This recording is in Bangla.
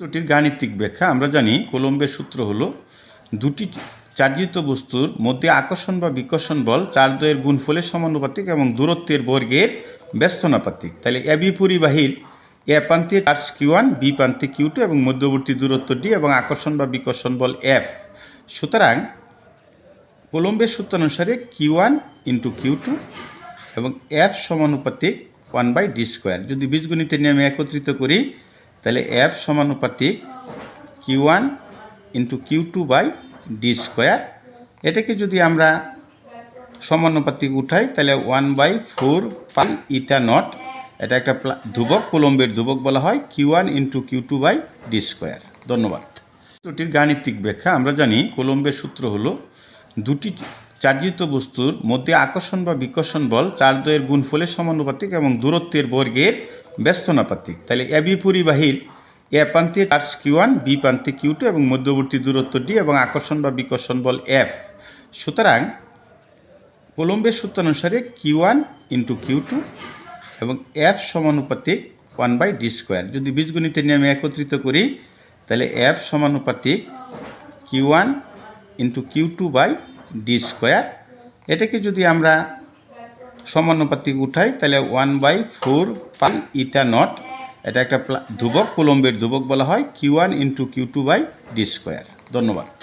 সূত্রটির গাণিতিক ব্যাখ্যা, আমরা জানি কোলম্বের সূত্র হলো দুটি চার্জিত বস্তুর মধ্যে আকর্ষণ বা বিকর্ষণ বল চার্জদ্বয়ের গুণফলের সমানুপাতিক এবং দূরত্বের বর্গের ব্যস্তনাপাতিক। তাহলে এবি পরিবাহীর এ প্রান্তে চার্জ কিউ ওয়ান, বি প্রান্তে কিউ টু এবং মধ্যবর্তী দূরত্ব ডি এবং আকর্ষণ বা বিকর্ষণ বল এফ। সুতরাং কোলম্বের সূত্র অনুসারে Q one into Q two এবং এফ সমানুপাতিক ওয়ান বাই ডি স্কোয়ার। যদি বীজগণিতের নিয়মে একত্রিত করি তাহলে এফ সমানুপাতিক Q one into Q two by D square এটাকে যদি আমরা সমানুপাতিক উঠাই, তাহলে one by four pi eta naught এটা একটা ধ্রুবক, কোলম্বের ধ্রুবক বলা হয় Q one into Q two by D square ধন্যবাদ। সূত্রটির গাণিতিক ব্যাখ্যা, আমরা জানি, কোলম্বের সূত্র হলো দুটি চার্জিত বস্তুর মধ্যে আকর্ষণ বা বিকর্ষণ বল চার্জদ্বয়ের গুণফলের সমানুপাতিক এবং দূরত্বের বর্গের ব্যস্তনাপাতিক। তাহলে এবি পরিবাহীর এ প্রান্তে চার্জ কিউ ওয়ান বি প্রান্তে কিউ টু এবং মধ্যবর্তী দূরত্ব ডি এবং আকর্ষণ বা বিকর্ষণ বল এফ সুতরাং কোলম্বের সূত্র অনুসারে Q one into Q two এবং এফ সমানুপাতিক ওয়ান বাই ডি স্কোয়ার যদি বীজগণিতের নিয়মে একত্রিত করি, তাহলে এফ সমানুপাতিক Q one into Q two by D square এটাকে যদি আমরা সমানুপাতিক উঠাই, তাহলে one by four pi eta naught এটা একটা ধ্রুবক, কুলম্বের ধ্রুবক বলা হয় Q one into Q two by D square ধন্যবাদ।